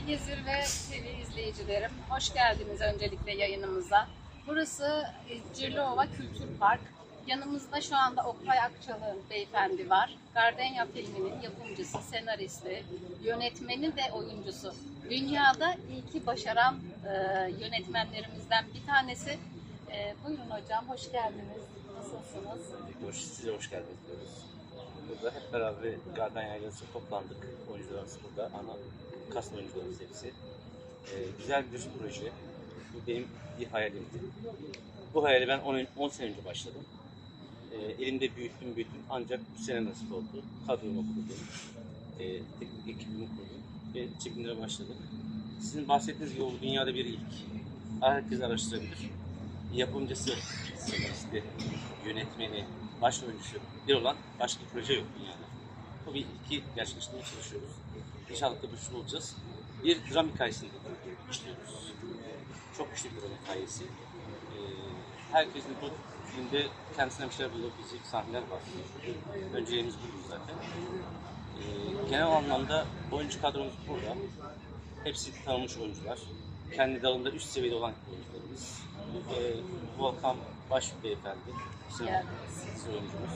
Bilgi Zirve TV izleyicilerim, hoş geldiniz öncelikle yayınımıza. Burası e, Cirliova Kültür Park. Yanımızda şu anda Oktay Akçalı beyefendi var. Gardenya filminin yapımcısı, senaristi, yönetmeni ve oyuncusu. Dünyada ilki başaran e, yönetmenlerimizden bir tanesi. E, buyurun hocam, hoş geldiniz. Nasılsınız? Hoş, size hoş geldiniz. Burada hep beraber Garden Yaylası toplandık. Oyuncularımız burada, ana kast oyuncularımız hepsi. Ee, güzel bir proje. Bu benim bir hayalimdi. Bu hayali ben 10, 10 sene önce başladım. Ee, elimde büyüttüm büyüttüm ancak bu sene nasip oldu. Kadromu kurdum. Ee, teknik ekibimi kurdum ve çekimlere başladık. Sizin bahsettiğiniz gibi bu dünyada bir ilk. Herkes araştırabilir. Yapımcısı, senaristi, yönetmeni, baş oyuncusu bir olan başka bir proje yok dünyada. Bu bir ilki gerçekleştirmeye çalışıyoruz. İnşallah da başarılı olacağız. Bir dram hikayesini işliyoruz. Çok güçlü bir dram hikayesi. Ee, herkesin bu filmde kendisine bir şeyler bulabilecek sahneler var. Önceliğimiz buydu zaten. Ee, genel anlamda oyuncu kadromuz burada. Hepsi tanınmış oyuncular. Kendi dalında üst seviyede olan oyuncularımız. Ee, Volkan Baş Beyefendi, sinema oyuncumuz.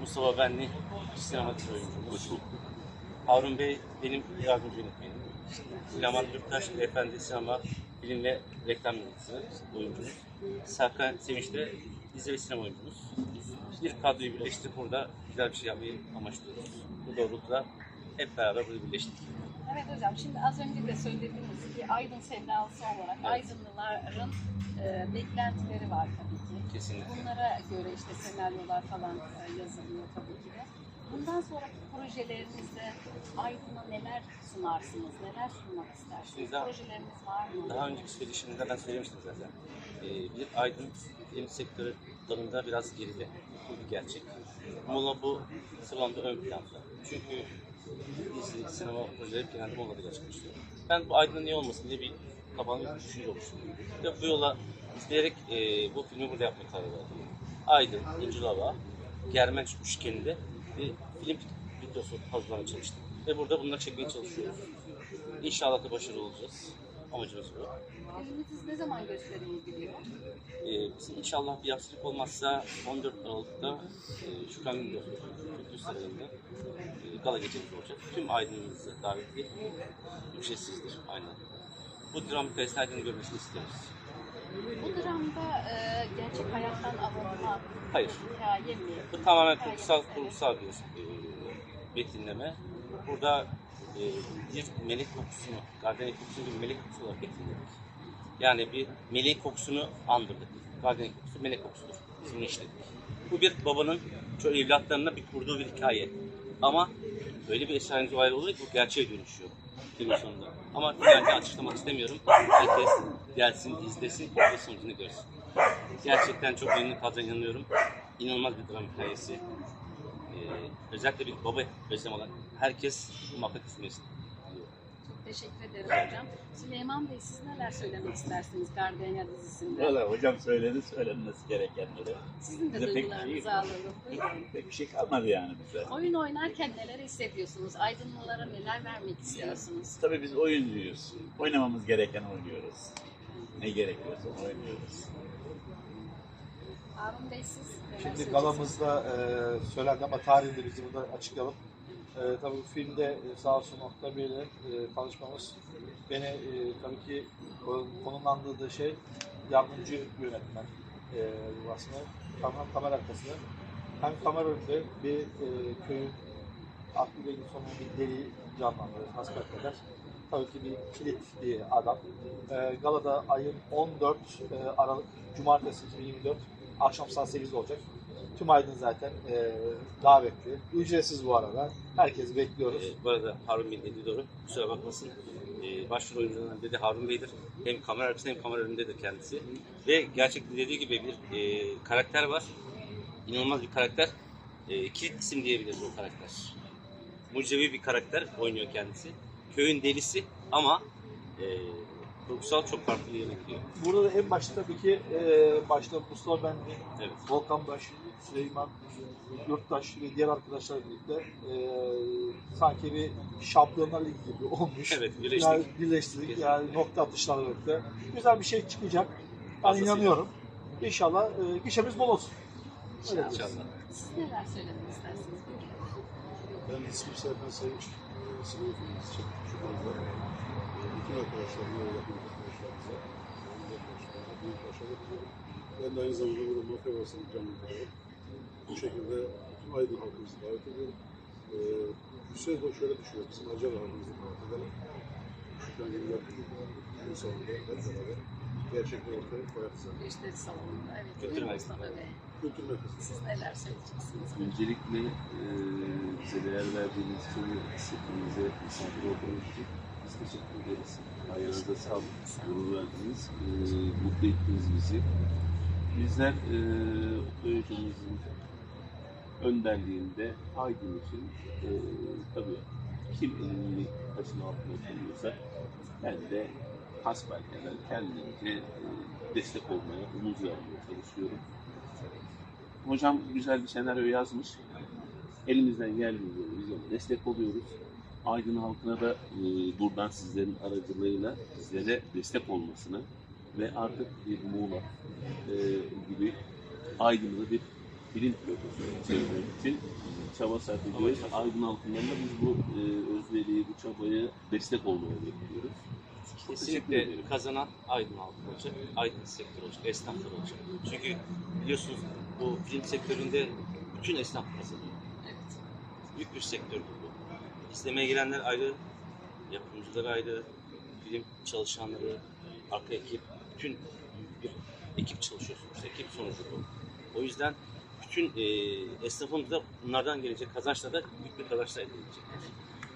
Mustafa Benli, sinematik oyuncumuz. Harun Bey benim yardımcı yönetmenim. Süleyman Türktaş Beyefendi sinema, film ve reklam yöneticisi oyuncumuz. Serkan Sevinç de dizi ve sinema oyuncumuz. Bir kadroyu birleştirip burada güzel bir şey yapmayı amaçlıyoruz. Bu doğrultuda hep beraber burayı birleştirdik. Evet hocam, şimdi az önce de söylediğiniz gibi Aydın sevdalısı olarak Evet. Aydınlıların e, beklentileri var tabii ki. Kesinlikle. Bunlara göre işte senaryolar falan e, yazılıyor tabii ki de. Bundan sonraki projelerinizde Aydın'a neler sunarsınız, neler sunmak istersiniz? Daha- Projeleriniz var mı? Daha önceki söyleşimde ben söylemiştim zaten. Ee, bir aydın film sektörü dalında biraz geride. Bu bir gerçek. Mola bu sıralanda ön planda. Çünkü dizi, sinema projeleri genelde Mola'da gerçekleşiyor. Ben bu aydının niye olmasın diye bir kafamda bir düşünce oluşturdum. Ve bu yola isteyerek e, bu filmi burada yapmaya karar verdim. Aydın, İncilova, Germenç üçgeninde bir film videosu hazırlamaya çalıştım. Ve burada bunları çekmeye çalışıyoruz. İnşallah da başarılı olacağız. Amacımız bu. Filminiz ne zaman gösterime giriyor? Ee, bizim inşallah bir aksilik olmazsa 14 Aralık'ta e, Şükran Gündüz Kültür Sarayı'nda e, gala gecemiz olacak. Tüm aydınımızı davetli ücretsizdir aynen. Bu dram aydının görmesini istiyoruz. Bu dramda e, gerçek alınma Hayır. hikaye mi? Bu tamamen Hikaye, kurgusal, bir e, betimleme. Burada e, bir melek kokusunu, gardenia kokusunu bir melek kokusu olarak betimledik. Yani bir melek kokusunu andırdık. Gardenia kokusu melek kokusudur. Biz bunu işledik. Bu bir babanın çok evlatlarına bir kurduğu bir hikaye. Ama öyle bir esrarengiz olaylar oluyor ki bu gerçeğe dönüşüyor filmin sonunda. Ama yani açıklamak istemiyorum. Herkes gelsin, izlesin ve sonucunu görsün. Gerçekten çok memnun kalacağına inanıyorum. İnanılmaz bir dram hikayesi. Ee, özellikle bir baba özlem olan herkes muhakkak izlemesin. Çok teşekkür ederim hocam. Süleyman Bey siz neler söylemek istersiniz Gardenia dizisinde? Valla hocam söyledi söylenmesi gerekenleri. Sizin de Bize pek bir duygularınızı şey- alalım. Buyurun. Pek bir şey kalmadı yani bize. Oyun oynarken neler hissediyorsunuz? Aydınlılara neler vermek istiyorsunuz? Tabii biz oyuncuyuz. Oynamamız gereken oynuyoruz. Ne gerekiyorsa oynuyoruz. Harun Bey siz Şimdi galamızda e, söylendi ama tarihini de bizim burada açıklayalım. E, tabii bu filmde e, sağ olsun Oktay Bey'le e, tanışmamız beni e, tabii ki konumlandırdığı şey yardımcı yönetmen e, aslında hem kamera arkasında hem kamera önünde bir e, köyün aklı belli sonu bir deli canlandırır, hasbelkader. Tabii ki bir kilit bir adam. E, galada ayın 14 e, Aralık Cumartesi 2024 akşam saat 8'de olacak. Tüm Aydın zaten e, davetli. Ücretsiz bu arada. Herkesi bekliyoruz. Ee, bu arada Harun Bey'in dediği doğru. Kusura bakmasın. Ee, başrol oyuncularından dedi Harun Bey'dir. Hem kamera arkasında hem kamera önündedir kendisi. Ve gerçekten dediği gibi bir e, karakter var. İnanılmaz bir karakter. E, kilit isim diyebiliriz o karakter. Mucizevi bir karakter oynuyor kendisi. Köyün delisi ama e, kurgusal çok farklı bir yerine gidiyor. Burada da en başta tabii ki e, başta Mustafa Benli, Evet. Volkan Baş, Süleyman Yurttaş ve diğer arkadaşlarla birlikte e, sanki bir Şampiyonlar Ligi gibi olmuş. Evet, Yani birleştik. birleştirdik. Yani nokta atışlarla birlikte. Güzel bir şey çıkacak. Ben Fazlasıyla. inanıyorum. İnşallah e, gişemiz bol olsun. Öyle İnşallah. Siz neler söylemek istersiniz? Ben ismim Serkan Sinema filmimizi çektik şu anda. Bütün arkadaşlarımla, yakın arkadaşlarımıza, arkadaşlarımla büyük başarı diliyorum. Ben de aynı zamanda burada mafya basını canlandırıyorum. Bu şekilde bütün Aydın halkımızı davet ediyorum. Ee, Hüseyin de şöyle düşünüyor, bizim Acar halkımızı davet edelim. Şükran gibi yaptık. Gün sonunda hep beraber gerçekten ortaya koyarız. Gösteri salonunda. Evet. Kültür merkezi. Kültür merkezi. Siz neler söyleyeceksiniz? Öncelikle e, bize değer verdiğiniz için ve hepinize misafir olduğunuz için biz teşekkür ederiz. Ayağınıza sağlık, gurur verdiniz, e, mutlu ettiniz bizi. Bizler e, Hocamızın önderliğinde Aydın için e, tabii kim elini taşın altına koyuyorsa ben de hasbelkader kendimce e, destek olmaya, umut vermeye çalışıyorum. Hocam güzel bir senaryo yazmış. Elimizden geldiğince biz ona destek oluyoruz. Aydın halkına da e, buradan sizlerin aracılığıyla bizlere destek olmasını ve artık bir Muğla e, gibi Aydın'da bir bilim profesörü çevirmek için çaba sarf ediyoruz. Aydın halkından da biz bu e, özveriyi, bu çabayı destek olmaya bekliyoruz. Çok Kesinlikle kazanan Aydın halkı olacak, Aydın sektörü olacak, esnaflar olacak. Çünkü biliyorsunuz bu film sektöründe bütün esnaf kazanıyor. Evet. Büyük bir sektör bu. İzlemeye gelenler ayrı, yapımcılar ayrı, film çalışanları, arka ekip, bütün büyük bir ekip çalışıyor sonuçta. Ekip sonucu bu. O yüzden bütün e, esnafımız da bunlardan gelecek kazançla da büyük bir kazançla elde edecek.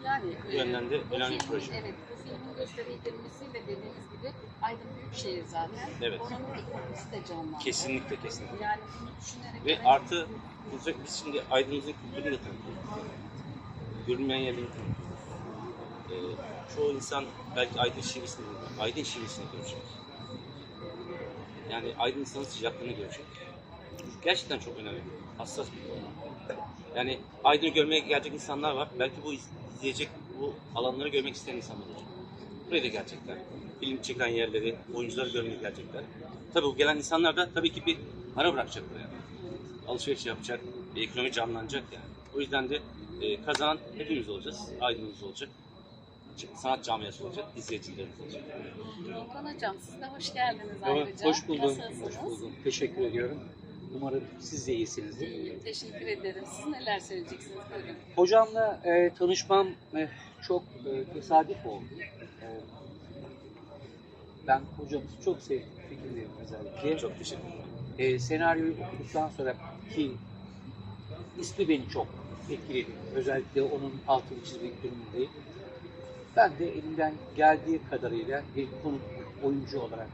Yani Bu yönden de bu önemli bir proje. Evet, bu filmin gösterilmesiyle dediğiniz gibi Aydın Büyükşehir zaten. Evet. Oranın ekonomisi de canlandı. Kesinlikle kesinlikle. Yani bunu düşünerek Ve artı biz şimdi Aydın'ımızın kültürünü de tanıtıyoruz. Görünmeyen yerlerini tanıtıyoruz. Ee, çoğu insan belki Aydın şivesini. Aydın şivesini görecek. Yani Aydın insanın sıcaklığını görecek. Gerçekten çok önemli. Hassas bir konu. Yani Aydın'ı görmeye gelecek insanlar var. Belki bu iz- izleyecek, bu alanları görmek isteyen insanlar olacak. Buraya da gelecekler. Film çeken yerleri, oyuncuları görmeye gelecekler. Tabii bu gelen insanlar da tabii ki bir ara bırakacak buraya. Alışveriş yapacak, bir ekonomi canlanacak yani. O yüzden de e, kazanan hepimiz olacağız. Aydınımız olacak. Sanat camiası olacak, izleyicilerimiz olacak. Volkan Hocam siz de hoş geldiniz ayrıca. hoş buldum. Hoş buldum. Teşekkür ediyorum. Umarım siz de iyisinizdir. İyiyim, teşekkür ederim. Siz neler söyleyeceksiniz? Buyurun. Hocamla e, tanışmam e, çok e, tesadüf oldu. E, ben hocamızı çok sevdim. Fikirlerim özellikle. Çok teşekkür ederim. E, senaryoyu okuduktan sonra ki ismi beni çok etkiledi. Özellikle onun altını çizmek durumundayım. Ben de elimden geldiği kadarıyla bir konuk oyuncu olarak